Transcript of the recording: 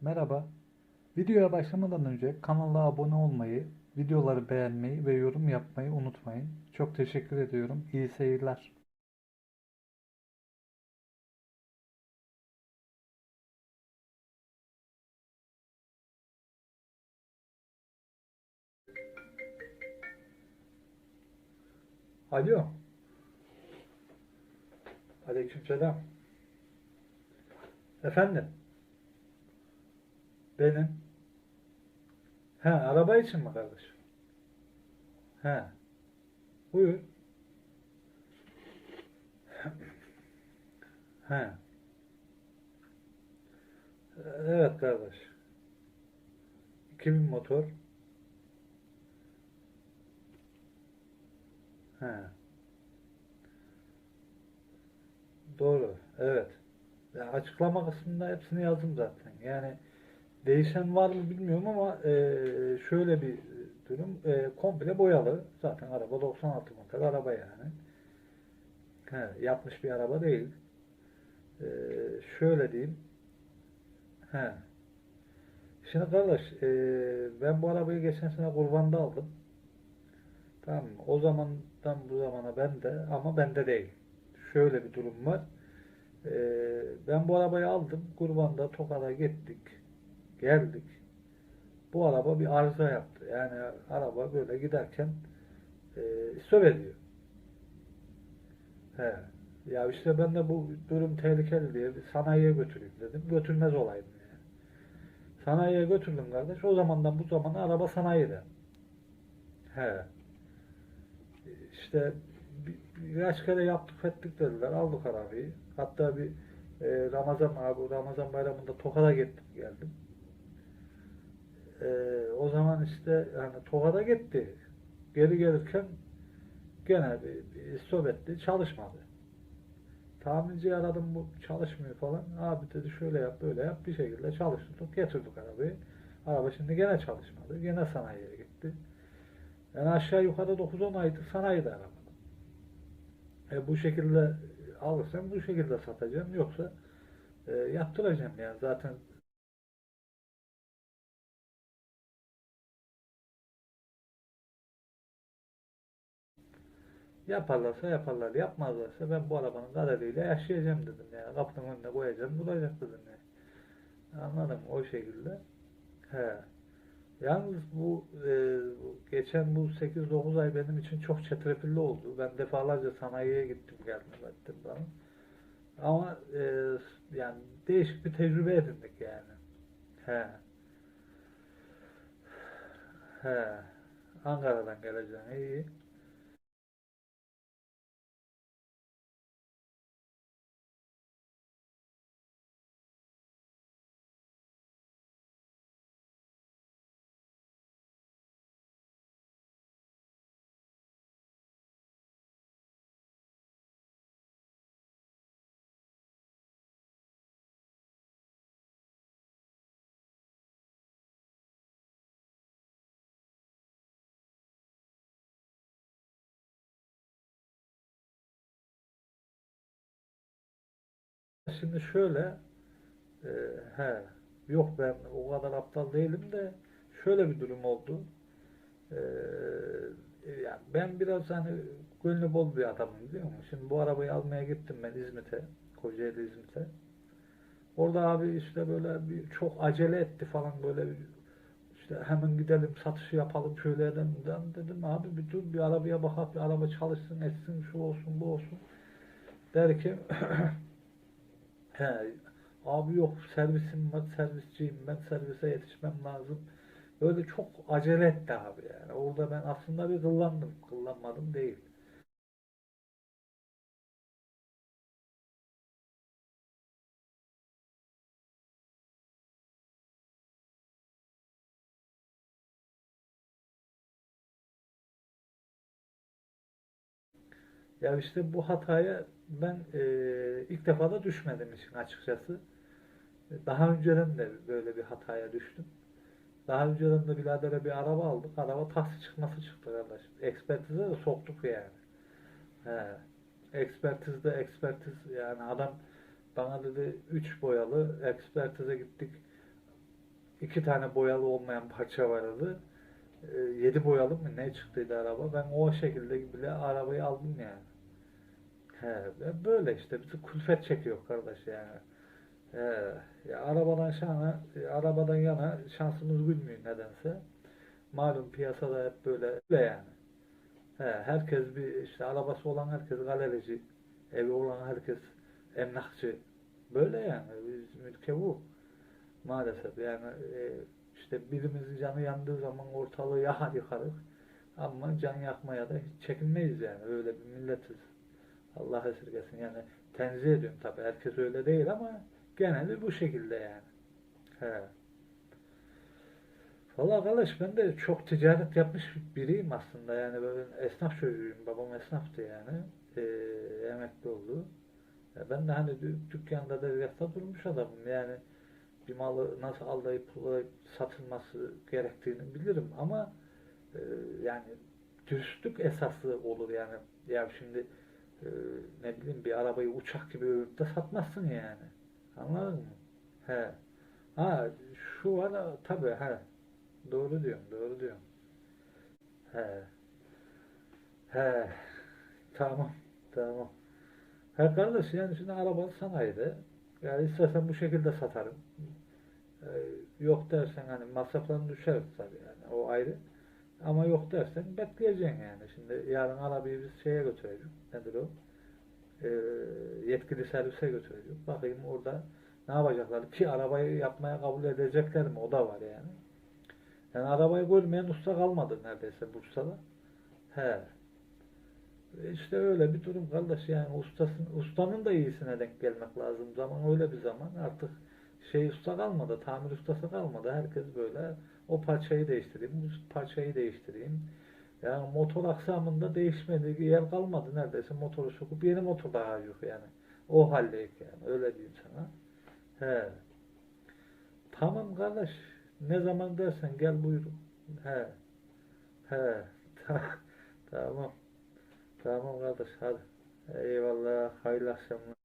Merhaba. Videoya başlamadan önce kanala abone olmayı, videoları beğenmeyi ve yorum yapmayı unutmayın. Çok teşekkür ediyorum. İyi seyirler. Alo. Aleykümselam. Efendim? Benim. He, araba için mi kardeşim? He. Buyur. He. Evet kardeş. 2000 motor. He. Doğru. Evet. Ya açıklama kısmında hepsini yazdım zaten. Yani değişen var mı bilmiyorum ama e, şöyle bir durum. E, komple boyalı. Zaten araba 96 model araba yani. He, yapmış bir araba değil. E, şöyle diyeyim. He. Şimdi kardeş e, ben bu arabayı geçen sene kurbanda aldım. Tamam mı? O zamandan bu zamana bende ama bende değil. Şöyle bir durum var. Ee, ben bu arabayı aldım. Kurbanda Tokat'a gittik. Geldik. Bu araba bir arıza yaptı. Yani araba böyle giderken e, stop ediyor. He. Ya işte ben de bu durum tehlikeli diye sanayiye götüreyim dedim. Götürmez olaydım yani. Sanayiye götürdüm kardeş. O zamandan bu zamana araba sanayide. He. İşte bir- birkaç kere yaptık ettik dediler. Aldık arabayı. Hatta bir e, Ramazan abi Ramazan bayramında Tokat'a gittim geldim. E, o zaman işte yani Tokat'a gitti. Geri gelirken gene bir, bir stop etti. Çalışmadı. Tamirciyi aradım bu çalışmıyor falan. Abi dedi şöyle yap böyle yap bir şekilde çalıştırdık getirdik arabayı. Araba şimdi gene çalışmadı. Gene sanayiye gitti. Yani aşağı yukarı 9-10 aydır sanayide araba. E, bu şekilde alırsam bu şekilde satacağım. Yoksa e, yaptıracağım yani. Zaten yaparlarsa yaparlar. Yapmazlarsa ben bu arabanın kaderiyle yaşayacağım dedim yani. Kapının önüne koyacağım duracak dedim yani. Anladım o şekilde. He. Yalnız bu e, geçen bu 8-9 ay benim için çok çetrefilli oldu. Ben defalarca sanayiye gittim geldim ettim falan. Ama e, yani değişik bir tecrübe edindik yani. He. He. Ankara'dan geleceğim. iyi. Şimdi şöyle e, he yok ben o kadar aptal değilim de şöyle bir durum oldu. E, yani ben biraz hani gönlü bol bir adamım biliyor musun? Şimdi bu arabayı almaya gittim ben İzmit'e, Kocaeli İzmit'e. Orada abi işte böyle bir çok acele etti falan böyle bir, işte hemen gidelim satışı yapalım şöyle edelim dedim abi bir dur bir arabaya bakalım bir araba çalışsın etsin şu olsun bu olsun derken He, abi yok servisim var, servisçiyim ben servise yetişmem lazım. Böyle çok acele etti abi yani. Orada ben aslında bir kıllandım. Kıllanmadım değil. Ya işte bu hataya ben e, ilk defa da düşmedim için açıkçası. Daha önceden de böyle bir hataya düştüm. Daha önceden de biradere bir araba aldık. Araba taksi çıkması çıktı kardeşim. Ekspertize de soktuk yani. He. Ekspertizde ekspertiz yani adam bana dedi 3 boyalı ekspertize gittik. iki tane boyalı olmayan parça vardı. E, yedi boyalı mı ne çıktıydı araba. Ben o şekilde bile arabayı aldım yani. He, böyle işte bizi külfet çekiyor kardeş yani. He, ya arabadan şana, arabadan yana şansımız gülmüyor nedense. Malum piyasada hep böyle, böyle yani. He, herkes bir işte arabası olan herkes galerici, evi olan herkes emlakçı. Böyle yani. Bizim ülke bu. Maalesef yani e, işte birimizin canı yandığı zaman ortalığı yakar yıkarız. Ama can yakmaya da hiç çekinmeyiz yani. Öyle bir milletiz. Allah esirgesin. Yani tenzih ediyorum tabii. Herkes öyle değil ama geneli bu şekilde yani. He. Valla arkadaş ben de çok ticaret yapmış biriyim aslında. Yani böyle esnaf çocuğuyum. Babam esnaftı yani. Ee, emekli oldu. Ben de hani dü- dükkanda tezgahta durmuş adamım. Yani bir malı nasıl allayıp pullayıp satılması gerektiğini bilirim ama e, yani dürüstlük esaslı olur yani. Ya şimdi e, ne bileyim bir arabayı uçak gibi övüp de satmazsın yani. Anladın mı? He. Ha şu var ha, tabii he. Doğru diyorum, doğru diyorum. He. He. Tamam, tamam. Ha kardeş yani şimdi araba sanayide. Yani istersen bu şekilde satarım. Ee, yok dersen hani masrafların düşer tabii yani o ayrı. Ama yok dersen bekleyeceksin yani. Şimdi yarın arabayı biz şeye götüreceğim. Nedir o? Ee, yetkili servise götüreceğim. Bakayım orada ne yapacaklar? Ki arabayı yapmaya kabul edecekler mi? O da var yani. Yani arabayı görmeyen usta kalmadı neredeyse Bursa'da. He. İşte öyle bir durum kardeş yani ustasın, ustanın da iyisine denk gelmek lazım. Zaman öyle bir zaman artık şey usta kalmadı, tamir ustası kalmadı. Herkes böyle o parçayı değiştireyim, bu parçayı değiştireyim. Yani motor aksamında değişmedi, yer kalmadı neredeyse motoru sokup yeni motor daha yok yani. O haldeyik yani öyle diyeyim sana. He. Tamam kardeş ne zaman dersen gel buyurun. He. He. tamam. Tamam kardeş hadi. Eyvallah. Hayırlı akşamlar.